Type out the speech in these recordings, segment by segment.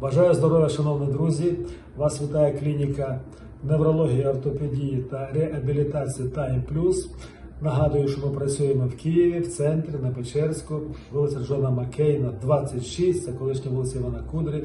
Бажаю здоров'я, шановні друзі! Вас вітає клініка неврології, ортопедії та реабілітації Time Plus. Нагадую, що ми працюємо в Києві, в центрі, на Печерську, вулиця Джона Маккейна, 26, це колишня вулиця Івана Кудрі,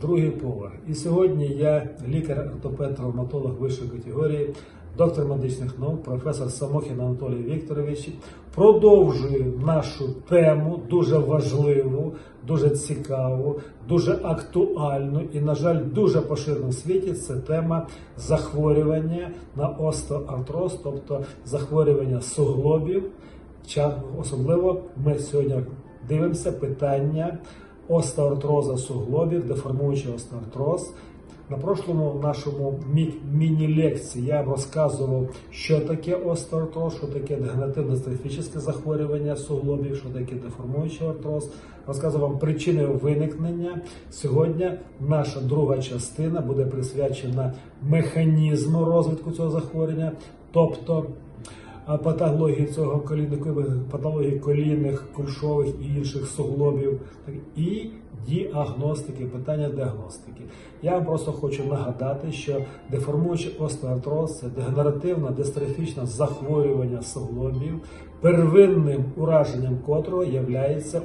другий поверх. І сьогодні я лікар-ортопед-травматолог вищої категорії, доктор медичних наук, професор Самохін Анатолій Вікторович. Продовжую нашу тему, дуже важливу, дуже цікаву, дуже актуальну і, на жаль, дуже поширену в світі. Це тема захворювання на остеоартроз, тобто захворювання суглобів. Особливо ми сьогодні дивимося питання остеоартроза суглобів, деформуючий остеоартроз. На прошлому нашому мі- міні-лекції я розказував, що таке остеоартроз, що таке дегенеративне строфічне захворювання суглобів, що таке деформуючий артроз. Розказував причини виникнення. Сьогодні наша друга частина буде присвячена механізму розвитку цього захворювання, тобто патології цього патології колінних, кульшових і інших суглобів, і діагностики, питання діагностики. Я вам просто хочу нагадати, що деформуючий остеоартроз – це дегенеративне дистрофічне захворювання суглобів, первинним ураженням котрого є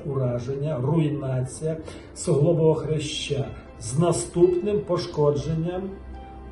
ураження, руйнація суглобового хряща з наступним пошкодженням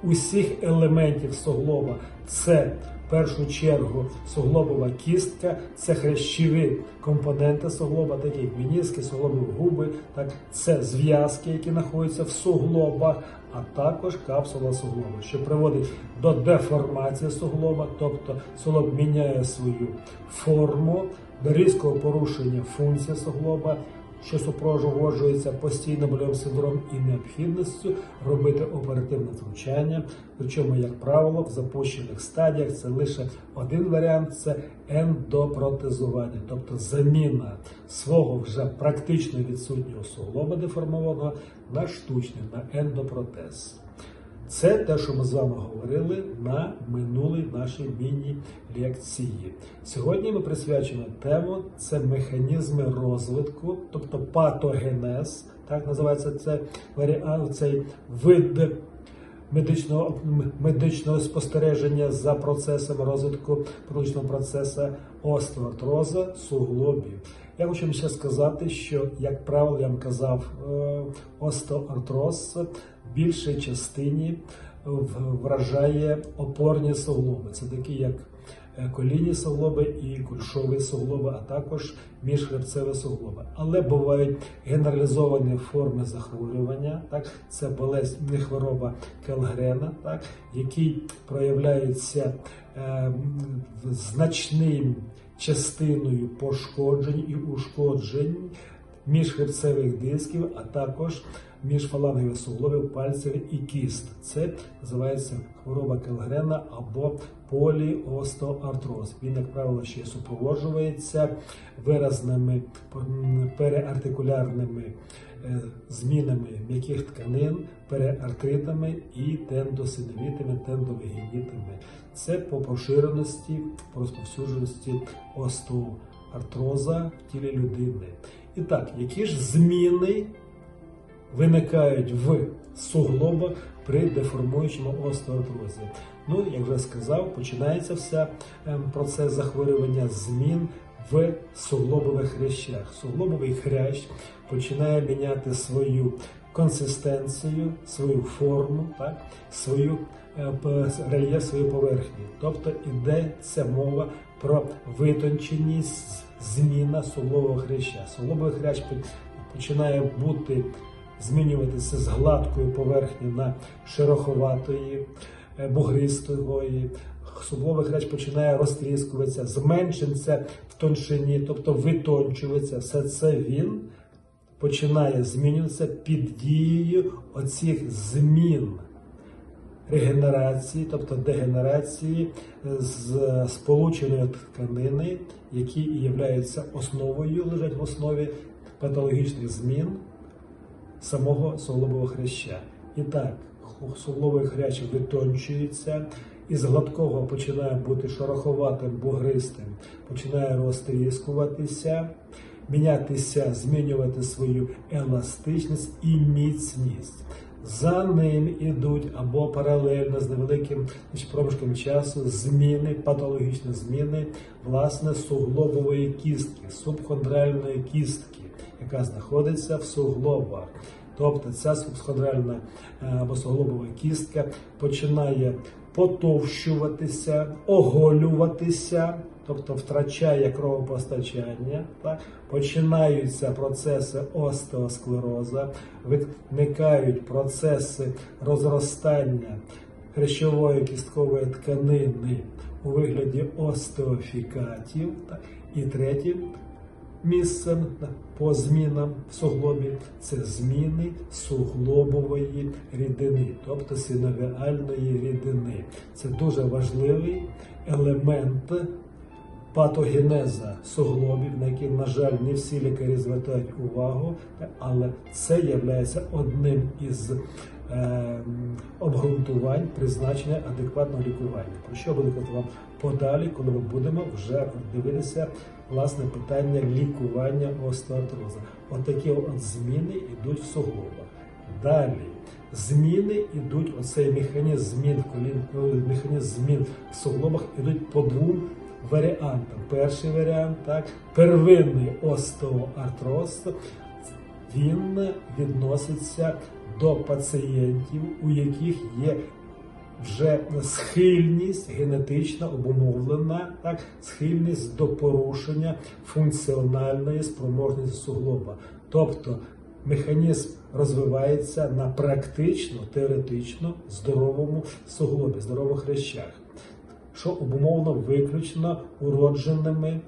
усіх елементів суглоба. Це першу чергу суглобова кістка, це хрящові компоненти суглоба, такі як мініски, суглобові губи, так це зв'язки, які знаходяться в суглобах, а також капсула суглоба, що приводить до деформації суглоба, тобто суглоб міняє свою форму, до різкого порушення функції суглоба що супроводжується постійно больовим синдромом і необхідністю робити оперативне втручання. Причому, як правило, в запущених стадіях це лише один варіант це ендопротезування, тобто заміна свого вже практично відсутнього суглоба деформованого на штучний, на ендопротез. Це те, що ми з вами говорили на минулій нашій міні-лекції. Сьогодні ми присвячуємо тему це механізми розвитку, тобто патогенез, так називається це варіант, цей вид медичного медичного спостереження за процесом розвитку патологічного процесу остеоартроза суглобів. Я хочу ще сказати, що, як правило, я вам казав, е, остеоартроз в більшій частині вражає опорні суглоби. Це такі, як е, колінні суглоби і кульшові суглоби, а також міжхребцеві суглоби. Але бувають генералізовані форми захворювання, так це болезнь хвороба Келгрена, так який проявляється е, м, значним частиною пошкоджень і ушкоджень міжхребцевих дисків, а також міжфалангових суглобів, пальців і кіст. Це називається хвороба Келгрена або поліостеоартроз. Він, як правило, ще супроводжується виразними переартикулярними змінами м'яких тканин, переартритами і тендосиновітами, тендовегенітами. Це по поширеності, по розповсюдженості остеоартроза в тілі людини. І так, які ж зміни виникають в суглобах при деформуючому остеоартрозі? Ну, як вже сказав, починається вся ем, процес захворювання змін в суглобових хрящах. Суглобовий хрящ починає міняти свою консистенцію, свою форму, так, свою е, рельєф свою поверхню. Тобто йдеться мова про витонченість, зміна суглового хряща. Суглобовий хрящ починає бути змінюватися з гладкої поверхні на шероховатої, е, бугристої. Сугловий хрящ починає розтріскуватися, зменшиться в тоншині, тобто витончується. Все це він починає змінюватися під дією оцих змін регенерації, тобто дегенерації з сполученої тканини, які являються основою, лежать в основі патологічних змін самого суглобового хряща. І так, суглобовий хрящ витончується, із гладкого починає бути шороховатим, бугристим, починає розтріскуватися. мінятися, змінювати свою еластичність і міцність. За ним ідуть або паралельно з невеликим проміжком часу зміни, патологічні зміни власне суглобової кістки, субхондральної кістки, яка знаходиться в суглобах. Тобто ця субхондральна е, або суглобова кістка починає потовщуватися, оголюватися, тобто втрачає кровопостачання, так? починаються процеси остеосклероза, виникають процеси розростання хрящової кісткової тканини у вигляді остеофікатів. Так? І третє місцем по змінам в суглобі це зміни суглобової рідини, тобто синовіальної рідини. Це дуже важливий елемент патогенеза суглобів, на який, на жаль, не всі лікарі звертають увагу, але це є одним із обґрунтувань призначення адекватного лікування. Про що буду казати вам подалі, коли ми будемо вже дивитися власне питання лікування остеоартрозу. Отакі от зміни йдуть в суглобах. Далі зміни йдуть, оцей механізм змін колін, механізм змін в суглобах йдуть по двом варіантам. Перший варіант так, первинний остеоартроз, він відноситься до пацієнтів, у яких є вже схильність генетично обумовлена, так, схильність до порушення функціональної спроможності суглоба. Тобто механізм розвивається на практично теоретично здоровому суглобі, здорових хрящах, що обумовлено виключно уродженими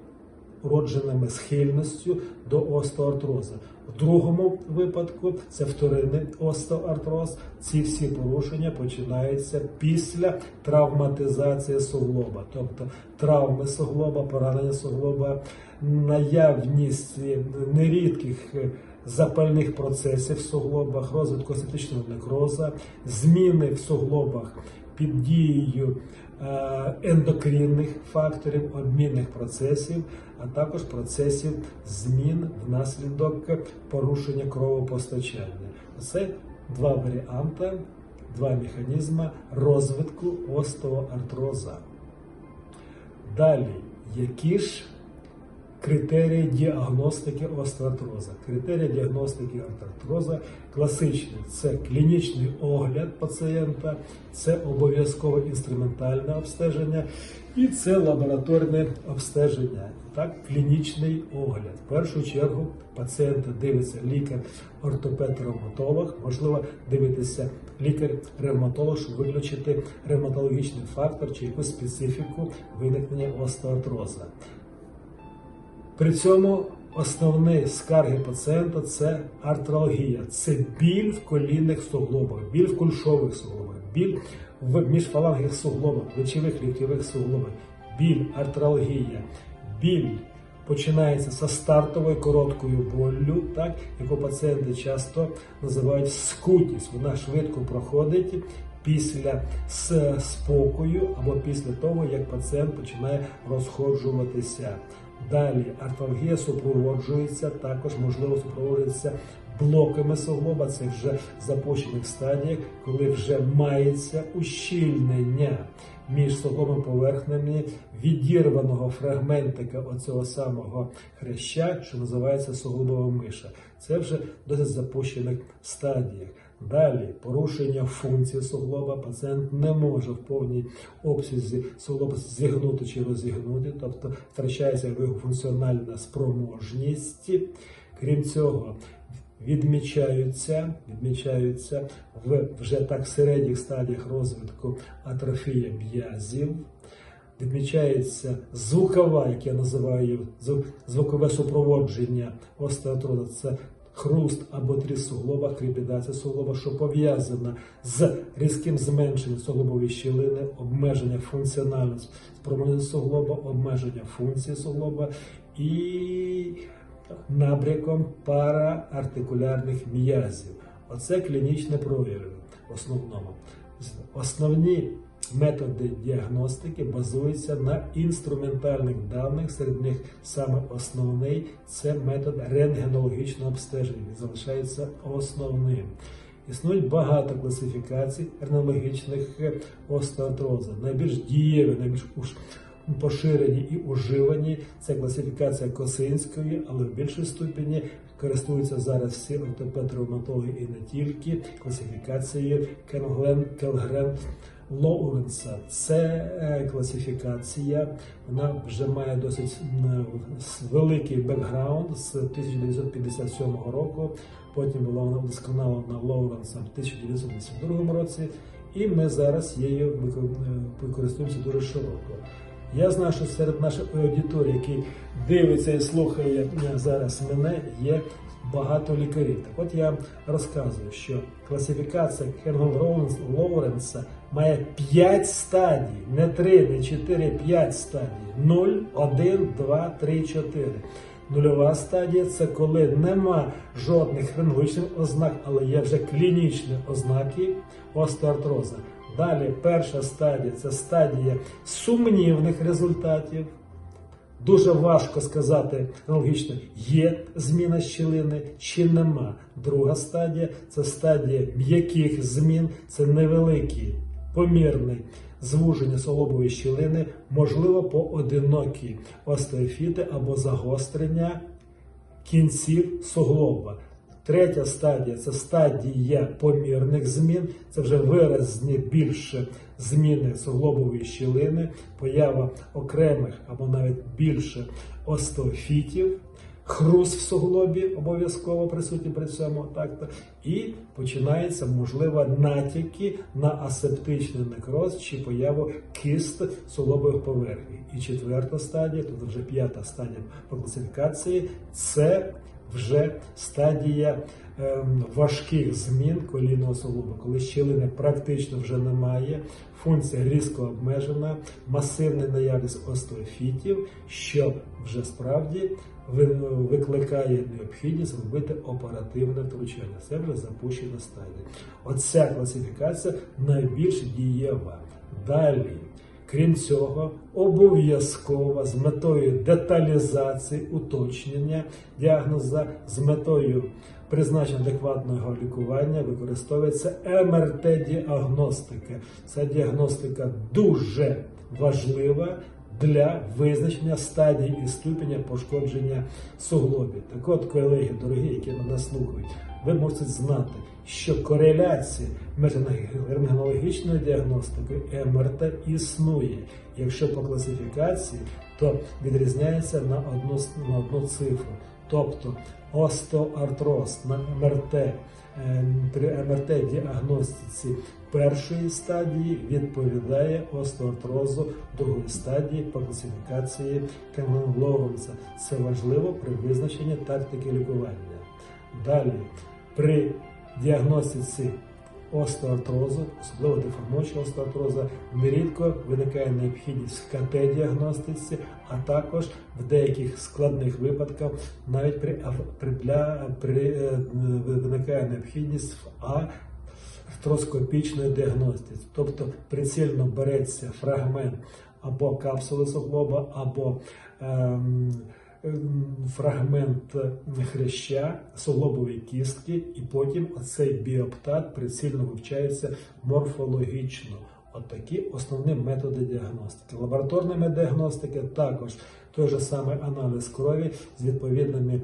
уродженими схильністю до остеоартрозу. В другому випадку це вторинний остеоартроз. Ці всі порушення починаються після травматизації суглоба, тобто травми суглоба, поранення суглоба, наявність нерідких запальних процесів в суглобах, розвитку астетичного некроза, зміни в суглобах під дією е, ендокринних факторів, обмінних процесів, а також процесів змін внаслідок порушення кровопостачання. Це два варіанти, два механізми розвитку остеоартроза. Далі, які ж Критерії діагностики остеоартроза. Критерії діагностики остеоартроза класичні це клінічний огляд пацієнта, це обов'язкове інструментальне обстеження і це лабораторне обстеження. Так, клінічний огляд. В першу чергу пацієнта дивиться лікар-ортопед-ревматолог, можливо, дивитися лікар-ревматолог, щоб виключити ревматологічний фактор чи якусь специфіку виникнення остеоартроза. При цьому основні скарги пацієнта це артралгія, це біль в колінних суглобах, біль в кульшових суглобах, біль в міжфалангних суглобах, плечових ліктєвих суглобах, біль, артралгія, біль. Починається з стартовою короткою боллю, так, яку пацієнти часто називають скутість. Вона швидко проходить після спокою або після того, як пацієнт починає розходжуватися. Далі артралгія супроводжується, також можливо супроводжується блоками суглоба, це вже запущених стадіях, коли вже мається ущільнення між суглобом поверхнями відірваного фрагментика оцього самого хряща, що називається суглобова миша. Це вже досить запущених стадіях. Далі порушення функції суглоба, пацієнт не може в повній обсязі суглоба зігнути чи розігнути, тобто втрачається його функціональна спроможність. Крім цього, відмічаються відмічаються в вже так середніх стадіях розвитку атрофія м'язів. Відмічається звукова, як я називаю звукове супроводження остеотроза. Це хруст або тріс суглоба, кріпідація суглоба, що пов'язана з різким зменшенням суглобової щілини, обмеження функціональності спроможності суглоба, обмеження функції суглоба і набряком параартикулярних м'язів. Оце клінічне прояви в основному. Основні методи діагностики базуються на інструментальних даних. Серед них саме основний це метод рентгенологічного обстеження. Він залишається основним. Існують багато класифікацій рентгенологічних остеоартрозів. Найбільш дієві, найбільш поширені і уживані це класифікація Косинської, але в більшій ступені користуються зараз всі ортопед-травматологи і не тільки класифікацією Келгрен Лоуренса. Це е, класифікація, вона вже має досить великий бекграунд з 1957 року. Потім була вона вдосконалена Лоуренсом в 1982 році, і ми зараз її е, дуже широко. Я знаю, що серед нашої аудиторії, який дивиться і слухає е, зараз мене, є багато лікарів. Так от я розказую, що класифікація Хенгл Лоуренса має 5 стадій, не 3, не 4, 5 стадій. 0, 1, 2, 3, 4. Нульова стадія це коли нема жодних хронологічних ознак, але є вже клінічні ознаки остеоартроза. Далі перша стадія це стадія сумнівних результатів. Дуже важко сказати аналогічно, є зміна щілини чи нема. Друга стадія це стадія м'яких змін, це невеликі, помірне звуження солобової щілини, можливо, поодинокі остеофіти або загострення кінців суглоба. Третя стадія це стадія помірних змін, це вже виразні більше зміни суглобової щілини, поява окремих або навіть більше остеофітів, хруст в суглобі обов'язково присутні при цьому. Так, і починається, можливо, натяки на асептичний некроз чи появу кист суглобових поверхні. І четверта стадія, тут вже п'ята стадія по класифікації, це вже стадія ем, важких змін колінного суглоба, коли щілини практично вже немає, функція різко обмежена, масивна наявність остеофітів, що вже справді викликає необхідність робити оперативне втручання. Це вже запущена стадія. Оця класифікація найбільш дієва. Далі. Крім цього, обов'язково з метою деталізації уточнення діагноза, з метою призначення адекватного лікування використовується МРТ-діагностика. Ця діагностика дуже важлива для визначення стадії і ступеня пошкодження суглобів. Так от, колеги, дорогі, які мене слухають, ви можете знати, що кореляція між рентгенологічною діагностикою і МРТ існує. Якщо по класифікації, то відрізняється на одну, на одну цифру. Тобто остеоартроз на МРТ е, при МРТ-діагностиці першої стадії відповідає остеоартрозу другої стадії по класифікації Кенлен-Лоуренса. Це важливо при визначенні тактики лікування. Далі, при діагностиці остеоартрозу, особливо деформуючого остеоартроза, нерідко виникає необхідність в КТ-діагностиці, а також в деяких складних випадках навіть при, при, для, при е, виникає необхідність в А артроскопічної діагностиці, тобто прицільно береться фрагмент або капсули суглоба, або ем, фрагмент хряща, суглобової кістки, і потім цей біоптат прицільно вивчається морфологічно. Отакі основні методи діагностики. Лабораторними діагностики також той же самий аналіз крові з відповідними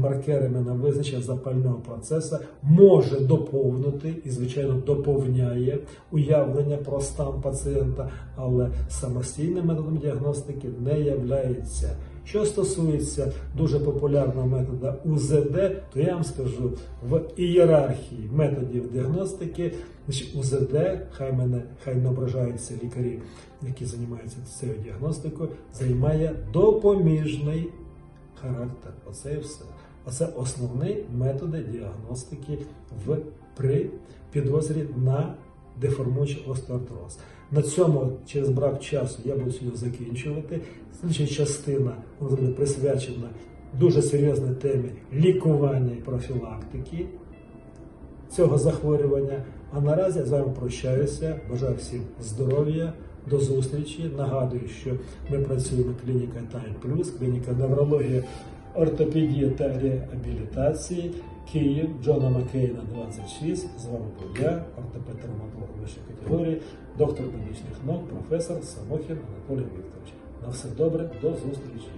маркерами на визначення запального процесу може доповнити і, звичайно, доповняє уявлення про стан пацієнта, але самостійним методом діагностики не являється. Що стосується дуже популярного методу УЗД, то я вам скажу в ієрархії методів діагностики, значить, УЗД, хай мене хай не ображаються лікарі, які займаються цією діагностикою, займає допоміжний характер. Оце і все. Оце основні методи діагностики в при підозрі на деформуючий остеоартроз. На цьому через брак часу я буду сьогодні закінчувати. Слідча частина буде присвячена дуже серйозній темі лікування і профілактики. цього захворювання. А наразі я з вами прощаюся. Бажаю всім здоров'я. До зустрічі. Нагадую, що ми працюємо клініка Time Plus, клініка неврології, ортопедії та реабілітації. Київ, Джона Маккейна, 26. З вами був я, ортопед-травматолог вищої категорії, доктор медичних наук, професор Самохін Анатолій Вікторович. На все добре, до зустрічі.